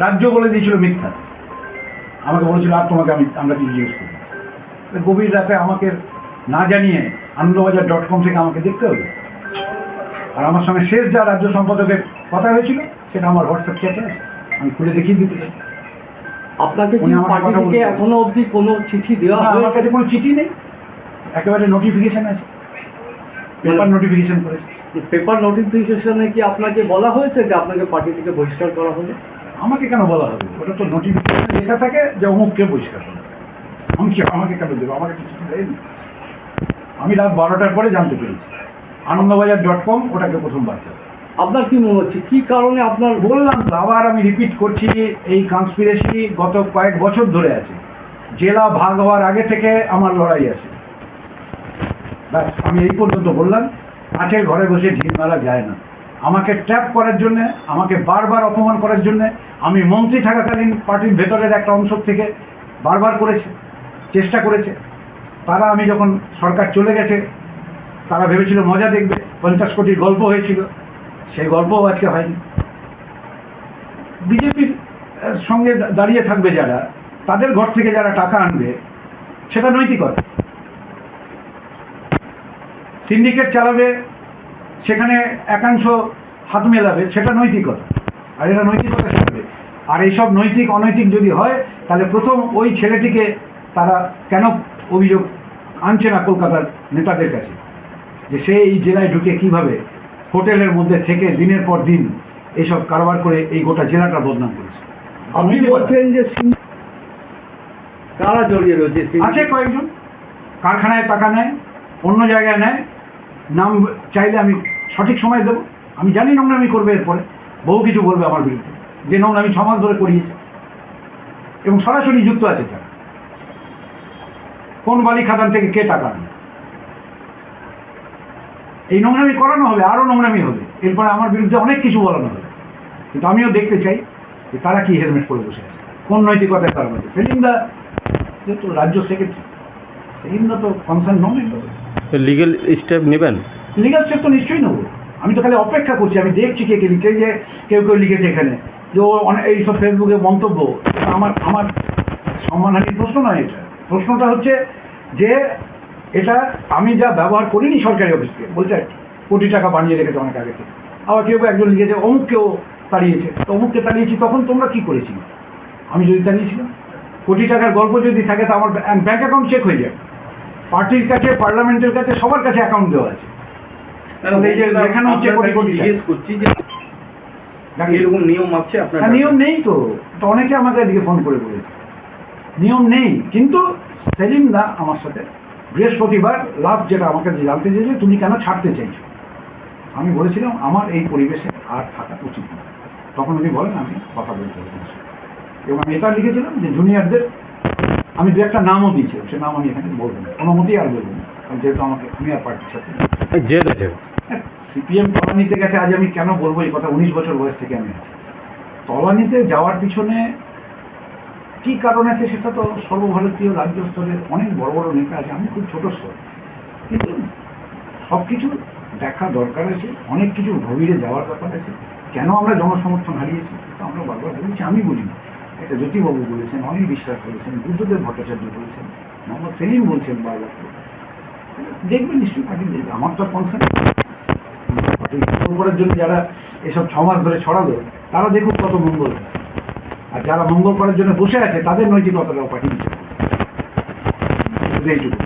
রাজ্য বলে দিয়েছিল মিথ্যা। আমাকে বলেছিল আর তোমাকে আমি আমরা কিছু জিজ্ঞেস করি গভীর রাতে আমাকে না জানিয়ে আনন্দবাজার ডট কম থেকে আমাকে দেখতে হবে আর আমার সঙ্গে শেষ যা রাজ্য সম্পাদকের কথা হয়েছিল সেটা আমার হোয়াটসঅ্যাপ চ্যাটে আছে। আমি খুলে দেখিয়ে দিতে চাই। আপনাকে কি পার্টি থেকে এখনও অবধি কোনো চিঠি দেওয়া আমার কাছে কোনো চিঠি নেই। একেবারে নোটিফিকেশন আছে। পেপার নোটিফিকেশন করেছে। পেপার নোটিফিকেশনে কি আপনাকে বলা হয়েছে যে আপনাকে পার্টি থেকে বহিষ্কার করা হলো? আমাকে কেন বলা হবে? ওটা তো নোটিফিকেশনে লেখা থাকে যে অমুককে পরিষ্কার করবে আমি কি আমাকে কেন দেবো? আমাকে কিছু দেয়নি। আমি রাত বারোটার পরে জানতে পেরেছি। আনন্দবাজার ডট কম ওটাকে প্রথম বার আপনার কি মনে হচ্ছে? কি কারণে আপনার বললাম তো আবার আমি রিপিট করছি এই কনস্পিরেসি গত কয়েক বছর ধরে আছে। জেলা ভাগ হওয়ার আগে থেকে আমার লড়াই আছে। ব্যাস আমি এই পর্যন্ত বললাম। কাছের ঘরে বসে ঢিল মারা যায় না। আমাকে ট্র্যাপ করার জন্যে, আমাকে বারবার অপমান করার জন্যে, আমি মন্ত্রী থাকাকালীন পার্টির ভেতরের একটা অংশ থেকে বারবার করেছে, চেষ্টা করেছে। তারা আমি যখন সরকার চলে গেছে, তারা ভেবেছিল, মজা দেখবে, পঞ্চাশ কোটির গল্প হয়েছিল। সেই গল্পও আজকে হয়নি। বিজেপির সঙ্গে দাঁড়িয়ে থাকবে যারা, তাদের ঘর থেকে যারা টাকা আনবে, সেটা নৈতিকতা। সিন্ডিকেট চালাবে সেখানে একাংশ হাত মেলাবে সেটা নৈতিকতা। আর এরা নৈতিকতা শেখাবে। আর এইসব নৈতিক অনৈতিক যদি হয় তাহলে প্রথম ওই ছেলেটিকে তারা কেন অভিযোগ আনছে না কলকাতার নেতাদের কাছে? যে সে এই জেলায় ঢুকে কীভাবে হোটেলের মধ্যে থেকে দিনের পর দিন এইসব কারবার করে এই গোটা জেলাটা বদনাম করেছে? আপনি। বলছেন যে কারা জড়িয়ে রয়েছে? আছে কয়েকজন। কারখানায় টাকা নেয় অন্য জায়গায় নেয় নাম চাইলে আমি সঠিক সময় দেবো। আমি জানি নোংরামি করবে এরপরে। বহু কিছু বলবে আমার বিরুদ্ধে। যে নোংরামি ছ মাস ধরে করিয়েছে। এবং সরাসরি যুক্ত আছে তারা। কোন বালি খাদান থেকে কে টাকা এই নোংরামি করানো হবে, আরও নোংরামি হবে। এরপরে আমার বিরুদ্ধে অনেক কিছু বলানো হবে। কিন্তু আমিও দেখতে চাই যে তারা কি হেলমেট পরে বসে আছে। কোন নৈতিকতায় তারা বসে সেলিমদা যেহেতু রাজ্য সেক্রেটারি সেলিমদা তো কনসার্ন নন লিগেল স্টেপ নেবেন? লিগাল স্টেপ তো নিশ্চয়ই নেব। আমি তো খালি অপেক্ষা করছি, আমি দেখছি কে কে লিখছে যে কেউ কেউ লিখেছে এখানে। যে ও অনেক এইসব ফেসবুকে মন্তব্য। আমার আমার সম্মানহানির প্রশ্ন নয় এটা। প্রশ্নটা হচ্ছে যে এটা আমি যা ব্যবহার করিনি সরকারি অফিসকে বলছে কোটি টাকা বানিয়ে রেখেছে অনেক আগে থেকে। আবার কেউ কেউ একজন লিখেছে, অমুককেও তাড়িয়েছে। তো অমুককে তাড়িয়েছি, তখন তোমরা কি করেছিলে? আমি যদি তাড়িয়েছিলাম। কোটি টাকার গল্প যদি থাকে, তো আমার ব্যাঙ্ক অ্যাকাউন্ট চেক হয়ে যাবে পার্টির কাছে পার্লামেন্টের কাছে সবার কাছে অ্যাকাউন্ট দেওয়া আছে। হচ্ছে কোটি কোটি জিজ্ঞেস করছি যে এরকম নিয়ম আছে আপনার নিয়ম নেই তো। তো অনেকে আমাকে আজকে ফোন করে বলেছে। নিয়ম নেই। কিন্তু সেলিম দা আমার সাথে বৃহস্পতিবার লাস্ট যেটা আমাকে যে জানতে চেয়েছে তুমি কেন ছাড়তে চাইছো? আমি বলেছিলাম আমার এই পরিবেশে আর থাকা উচিত না। তখন উনি বলেন আমি কথা বলতে। এবং আমি এটা লিখেছিলাম যে জুনিয়রদের আমি দু একটা নামও দিয়েছিলাম সে নাম আমি এখানে বলব না। কোনো মতেই আর বলব না যেহেতু আমাকে আমি আর পার্টির। জেল আছে সিপিএম তলানিতে গেছে আজ আমি কেন বলব এই কথা? উনিশ বছর বয়স থেকে আমি আছি। তলানিতে যাওয়ার পিছনে কি কারণ আছে সেটা তো সর্বভারতীয় রাজ্য স্তরের অনেক বড় বড় নেতা আছে আমি খুব ছোট স্তর। কিন্তু সব কিছু দেখা দরকার আছে অনেক কিছু গভীরে যাওয়ার ব্যাপার আছে। কেন আমরা জনসমর্থন হারিয়েছি তো আমরা বারবার বলেছি আমি বলি না এটা জ্যোতিবাবু বলেছেন, অনিল বিশ্বাস বলেছেন, বুদ্ধদেব ভট্টাচার্য বলেছেন, মোহাম্মদ সেলিম বলছেন বারবার। দেখবেন নিশ্চয়ই পাঠিয়ে দেখবে আমার তো কনসার্ন করার জন্য যারা এসব ছ মাস ধরে ছড়ালো, তারা দেখুক কত মঙ্গল। আর যারা মঙ্গল করার জন্য বসে আছে, তাদের নৈতিকতাটাও পাঠিয়ে দিচ্ছে এইটুকু।